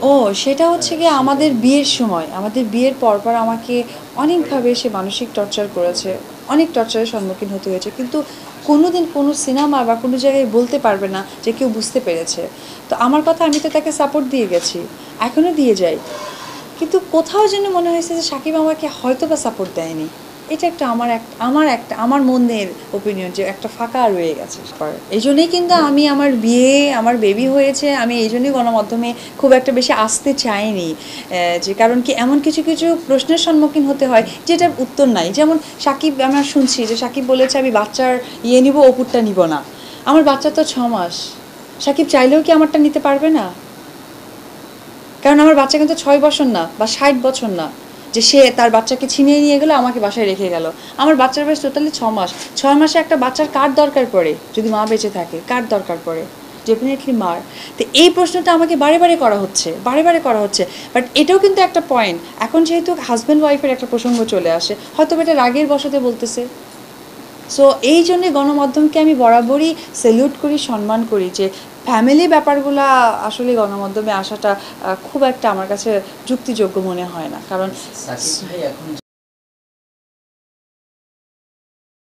ও, সেটা হচ্ছে গিয়ে আমাদের বিয়ের সময়। আমাদের বিয়ের পরপর আমাকে অনেকভাবে সে মানসিক টর্চার করেছে, অনেক টর্চারের সম্মুখীন হতে হয়েছে। কিন্তু কোনোদিন কোনো সিনেমা বা কোনো জায়গায় বলতে পারবে না যে কেউ বুঝতে পেরেছে। তো আমার কথা আমি তো তাকে সাপোর্ট দিয়ে গেছি, এখনও দিয়ে যাই। কিন্তু কোথাও যেন মনে হয়েছে যে সাকিব আমাকে হয়তো বা সাপোর্ট দেয়নি। এটা একটা আমার এক, আমার একটা, আমার মনের ওপিনিয়ন যে একটা ফাঁকা রয়ে গেছে এই জন্যই কিন্তু আমি আমার বিয়ে, আমার বেবি হয়েছে, আমি এই জন্যই গণমাধ্যমে খুব একটা বেশি আসতে চাইনি। যে কারণ কি এমন কিছু কিছু প্রশ্নের সম্মুখীন হতে হয় যেটার উত্তর নাই। যেমন সাকিব, আমরা শুনছি যে সাকিব বলেছে, আমি বাচ্চার ইয়ে নিব, ওপুরটা নিব না। আমার বাচ্চা তো ছ মাস সাকিব চাইলেও কি আমারটা নিতে পারবে না? কারণ আমার বাচ্চা কিন্তু ছয় বছর না বা ষাট বছর না। যে সে তার বাচ্চাকে ছিনিয়ে নিয়ে গেলো, আমাকে বাসায় রেখে গেল। আমার বাচ্চার বয়স টোটালি ছ মাস। ছয় মাসে একটা বাচ্চার কার দরকার পড়ে? যদি মা বেঁচে থাকে, কার দরকার পড়ে? ডেফিনেটলি মার। তো এই প্রশ্নটা আমাকে বারে বারে করা হচ্ছে, বারে বারে করা হচ্ছে। বাট এটাও কিন্তু একটা পয়েন্ট এখন যেহেতু হাজব্যান্ড ওয়াইফের একটা প্রসঙ্গ চলে আসে হয়তো এটা রাগের বসাতে বলতেছে। সো এই জন্যে গণমাধ্যমকে আমি বরাবরই সেলুট করি, সম্মান করি যে ফ্যামিলি ব্যাপারগুলো আসলে গণমাধ্যমে আসাটা খুব একটা আমার কাছে যুক্তিযোগ্য মনে হয় না। কারণ